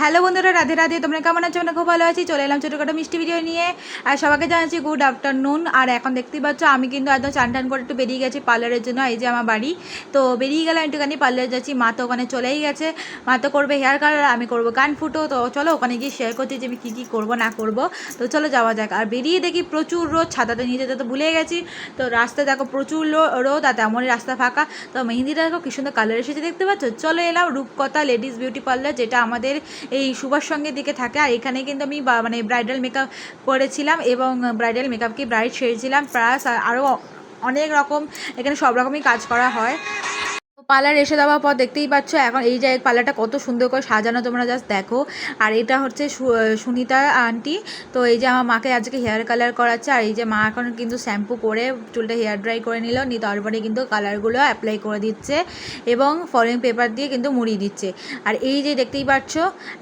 Hello বন্ধুরা, রাধে রাধে। তোমরা কেমন আছো? আমরা খুব ভালো আছি। চলে এলাম ছোটোখাটো মিষ্টি ভিডিও নিয়ে। আর সবাইকে জানাচ্ছি গুড আফটারনুন আর এখন দেখতেই পাচ্ছ, আমি কিন্তু একদম চান টান করে একটু বেরিয়ে গেছি পার্লারের জন্য, এই যে আমার বাড়ি। তো বেরিয়ে গেলাম একটুখানি পার্লারে যাচ্ছি। মা তো ওখানে চলেই গেছে। মা তো করবে হেয়ার কালার আমি করব কান ফুটো। তো চলো ওখানে গিয়ে শেয়ার করছি যে আমি কী কী করব, না করব। তো চলো যাওয়া যাক। আর বেরিয়ে দেখি প্রচুর রোদ। ছাতাতে নিয়ে যেতে তো ভুলে গেছি। তো রাস্তা দেখো প্রচুর রোদ, আর তেমনই রাস্তা ফাঁকা। তো মেহেন্দিটা দেখো কি সুন্দর কালার এসেছে দেখতে পাচ্ছ? চলো এলাম রূপকথা লেডিস বিউটি পার্লার যেটা আমাদের এই সুভাষ সঙ্গের দিকে থাকে। আর এখানে কিন্তু আমি মানে ব্রাইডাল মেকআপ করেছিলাম এবং ব্রাইডাল মেকআপকে ব্রাইড সেরেছিলাম প্লাস আরও অনেক রকম, এখানে সব রকমই কাজ করা হয়। পার্লার এসে দেওয়ার পর দেখতেই পাচ্ছ, এখন এই যে পার্লারটা কত সুন্দর করে সাজানো, তোমরা জাস্ট দেখো। আর এটা হচ্ছে সুনিতা আন্টি তো এই যে আমার মাকে আজকে হেয়ার কালার করাচ্ছে, আর এই যে মা এখন কিন্তু শ্যাম্পু করে, চুলটা হেয়ার ড্রাই করে নিল নি তারপরে কিন্তু কালারগুলো অ্যাপ্লাই করে দিচ্ছে এবং ফলিং পেপার দিয়ে কিন্তু মুড়িয়ে দিচ্ছে। আর এই যে দেখতেই পাচ্ছ,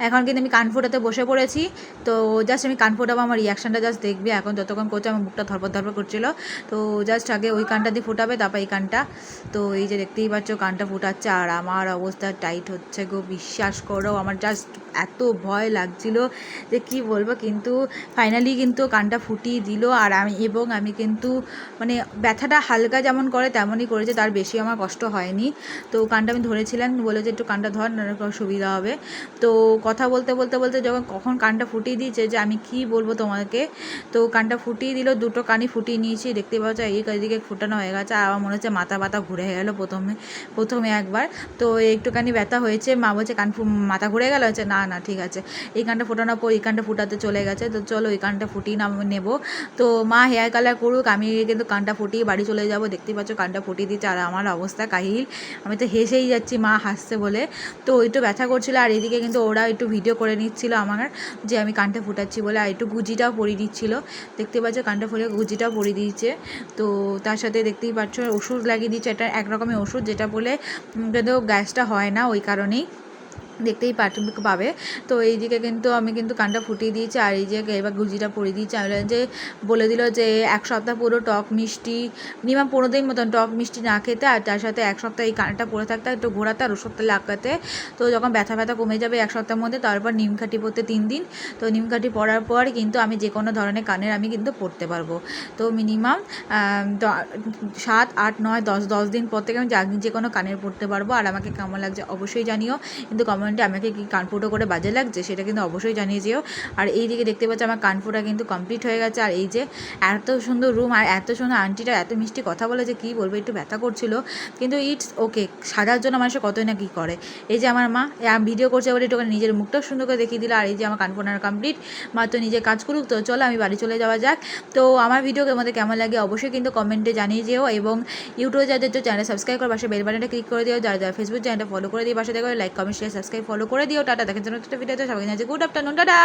এখন কিন্তু আমি কান ফোটাতে বসে পড়েছি। তো জাস্ট আমি কান ফোটাবো আমার রিয়াকশানটা জাস্ট দেখবে, এখন যতক্ষণ করছে আমার মুখটা ধরপর ধরপর করছিল। তো জাস্ট আগে ওই কানটা দিয়ে ফোটাবে, তারপর এই কানটা। তো এই যে দেখতেই পাচ্ছ কানটা ফুটাচ্ছে আর আমার অবস্থা টাইট হচ্ছে গো, বিশ্বাস করো। আমার জাস্ট এত ভয় লাগছিল যে কি বলব, কিন্তু ফাইনালি কিন্তু কানটা ফুটিয়ে দিল আর আমি এবং আমি কিন্তু মানে ব্যথাটা হালকা যেমন করে তেমনই করেছে, তার বেশি আমার কষ্ট হয়নি। তো কানটা আমি ধরেছিলাম বলে যে একটু কানটা ধর না হলে সুবিধা হবে। তো কথা বলতে বলতে বলতে যখন কখন কানটা ফুটিয়ে দিয়েছে যে আমি কি বলব তোমাকে, তো কানটা ফুটিয়ে দিল, দুটো কানই ফুটিয়ে নিয়েছি, দেখতে পাচ্ছ এই দিকে ফুটানো হয়ে গেছে, আর আমার মনে হচ্ছে মাথা ব্যথা ঘুরে গেলো প্রথমে প্রথমে একবার। তো একটুখানি ব্যথা হয়েছে, মা বলছে, কান মাথা ঘুরে গেল? হচ্ছে না না, ঠিক আছে। এই কানটা ফোটানোর পর এই কানটা ফুটাতে চলে গেছে। তো চলো এই কানটা ফুটিয়ে নাম, নেব। তো মা হেয়ার কালার করুক, আমি কিন্তু কানটা ফুটিয়ে বাড়ি চলে যাব। দেখতেই পাচ্ছ কানটা ফুটিয়ে দিচ্ছে, আর আমার অবস্থা কাহিল। আমি তো হেসেই যাচ্ছি, মা হাসছে বলে। তো একটু ব্যথা করছিল, আর এদিকে কিন্তু ওরা একটু ভিডিও করে নিচ্ছিল আমার, যে আমি কানটা ফুটাচ্ছি বলে, আর একটু গুজিটাও পরিয়ে দিচ্ছিল দেখতে পাচ্ছ কানটা ফুলে গুজিটাও পরিয়ে দিয়েছে। তো তার সাথে দেখতেই পাচ্ছ ওষুধ লাগিয়ে দিচ্ছে এটা এক রকমের ওষুধ যেটা বলে উম, যদিও গ্যাসটা হয় না ওই কারণেই। দেখতেই পাবে। তো এইদিকে কিন্তু আমি কিন্তু কানটা ফুটিয়ে দিয়েছি আর এই যে এবার গুজিটা পরিয়ে দিয়েছি। আমি যে, বলে দিল যে, এক সপ্তাহ পুরো টক মিষ্টি মিনিমাম পনেরো দিন মতন টক মিষ্টি না খেতে আর তার সাথে এক সপ্তাহ এই কানটা পরে থাকতে একটু ঘোরাতে আর ওষুধটা লাগাতে। তো যখন ব্যথা ব্যথা কমে যাবে এক সপ্তাহের মধ্যে, তারপর নিমখাটি পরতে তিন দিন। তো নিমখাটি পরার পর কিন্তু আমি যে কোনো ধরনের কানের আমি কিন্তু পরতে পারব। তো মিনিমাম সাত, আট, নয়, দশ দশ দিন পর থেকে আমি যে কোনো কানের পরতে পারব। আর আমাকে কেমন লাগছে অবশ্যই জানিও। কিন্তু কমেন্টে আমাকে কি কানফুটো করে বাজে লাগছে সেটা কিন্তু অবশ্যই জানিয়ে যেও। আর এই দিকে দেখতে পাচ্ছি আমার কানফুটা কিন্তু কমপ্লিট হয়ে গেছে। আর এই যে এত সুন্দর রুম আর এত সুন্দর আন্টিটা এত মিষ্টি কথা বলে যে কী বলব, একটু ব্যথা করছিল। কিন্তু ইটস ওকে সাজার জন্য মানুষের কতই না কী করে। এই যে আমার মা আমি ভিডিও করছে বলে একটু নিজের মুখটাও সুন্দর করে দেখিয়ে দিল। আর এই যে আমার কানফোনার কমপ্লিট মা তো নিজে কাজ করুক তো চলো আমি বাড়ি চলে যাওয়া যাক। তো আমার ভিডিও তোমাদের কেমন লাগে অবশ্যই কিন্তু কমেন্টে জানিয়ে যেও। এবং ইউটিউবে যাদের চ্যানেল সাবস্ক্রাইব করে পাশে বেল বাটনটা ক্লিক করে দিও। যারা যারা ফেসবুক চ্যানেলটা ফলো করে দিও, পাশে দেখো like comment share subscribe follow করে দিও টাটা দেখেন জন্য একটা ভিডিওতে সবাই জানাচ্ছি গুড আফটারনুন টাটা!